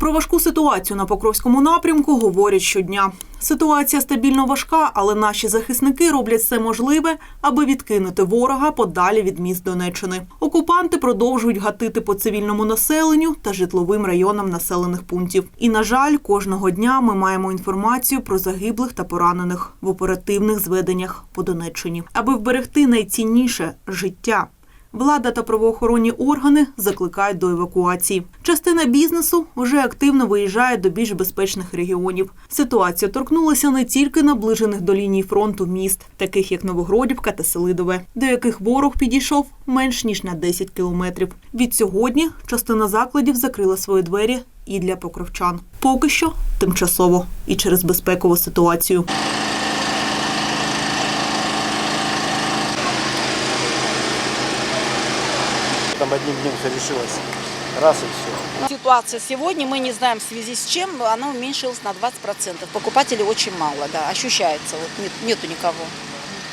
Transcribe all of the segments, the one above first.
Про важку ситуацію на Покровському напрямку говорять щодня. Ситуація стабільно важка, але наші захисники роблять все можливе, аби відкинути ворога подалі від міст Донеччини. Окупанти продовжують гатити по цивільному населенню та житловим районам населених пунктів. І на жаль, кожного дня ми маємо інформацію про загиблих та поранених в оперативних зведеннях по Донеччині, аби вберегти найцінніше життя. Влада та правоохоронні органи закликають до евакуації. Частина бізнесу вже активно виїжджає до більш безпечних регіонів. Ситуація торкнулася не тільки наближених до лінії фронту міст, таких як Новогродівка та Селидове, до яких ворог підійшов менш ніж на 10 кілометрів. Від сьогодні частина закладів закрила свої двері і для покровчан. Поки що тимчасово і через безпекову ситуацію. Там одним днем все решилось. Раз и все. Ситуация сегодня, мы не знаем в связи с чем, она уменьшилась на 20%. Покупателей очень мало, да, ощущается, вот нет, нету никого.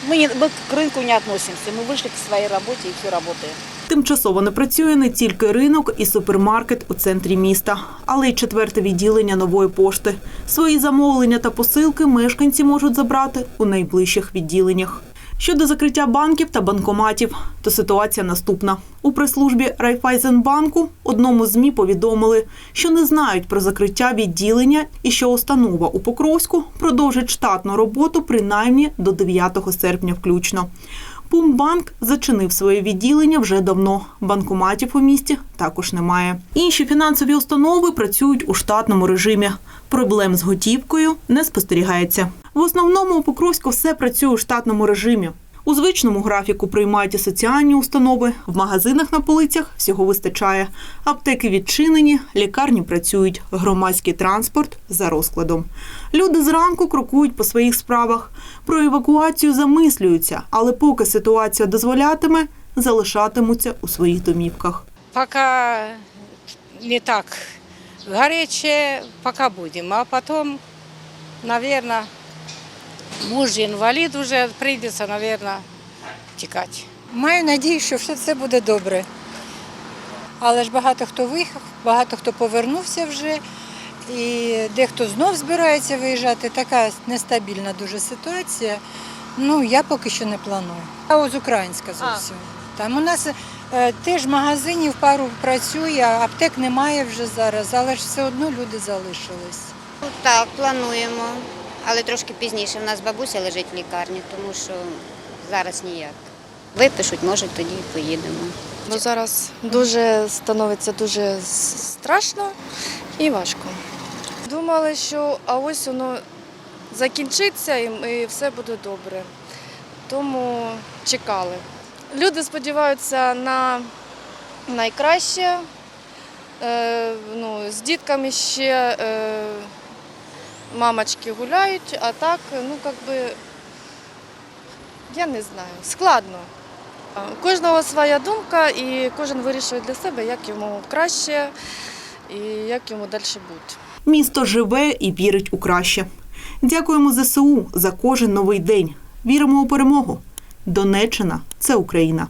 Мы, не, мы к рынку не относимся, мы вышли к своей работе и все работаем. Тимчасово не працює не тільки ринок і супермаркет у центрі міста, але й четверте відділення нової пошти. Свої замовлення та посилки мешканці можуть забрати у найближчих відділеннях. Щодо закриття банків та банкоматів, то ситуація наступна. У прес-службі Райфайзенбанку одному з ЗМІ повідомили, що не знають про закриття відділення і що установа у Покровську продовжить штатну роботу принаймні до 9 серпня включно. Пумбанк зачинив своє відділення вже давно. Банкоматів у місті також немає. Інші фінансові установи працюють у штатному режимі. Проблем з готівкою не спостерігається. В основному у Покровську все працює у штатному режимі. У звичному графіку приймають і соціальні установи, в магазинах на полицях всього вистачає. Аптеки відчинені, лікарні працюють, громадський транспорт за розкладом. Люди зранку крокують по своїх справах. Про евакуацію замислюються, але поки ситуація дозволятиме, залишатимуться у своїх домівках. пока не так горячее, пока будем. А потом, наверное, муж инвалид уже, придется, наверное, текать. Маю надію, що все це буде добре. Але ж багато хто виїхав, багато хто повернувся вже, і дехто знов збирається виїжджати. Така нестабільна дуже ситуація. Ну, я поки що не планую. А ось українська зовсім. Там у нас е, теж магазинів пару працює, аптек немає вже зараз, але ж все одно люди залишились. Так, плануємо, але трошки пізніше. У нас бабуся лежить в лікарні, тому що зараз ніяк. Випишуть, може, тоді поїдемо. Бо зараз дуже становиться дуже страшно і важко. Думали, що а ось воно закінчиться і все буде добре. Тому чекали. Люди сподіваються на найкраще. Е, ну, з дітками ще е, мамочки гуляють, а так, ну, як би, я не знаю, складно. Кожного своя думка, і кожен вирішує для себе, як йому краще і як йому далі бути. Місто живе і вірить у краще. Дякуємо ЗСУ за кожен новий день. Віримо у перемогу. Донеччина це Україна.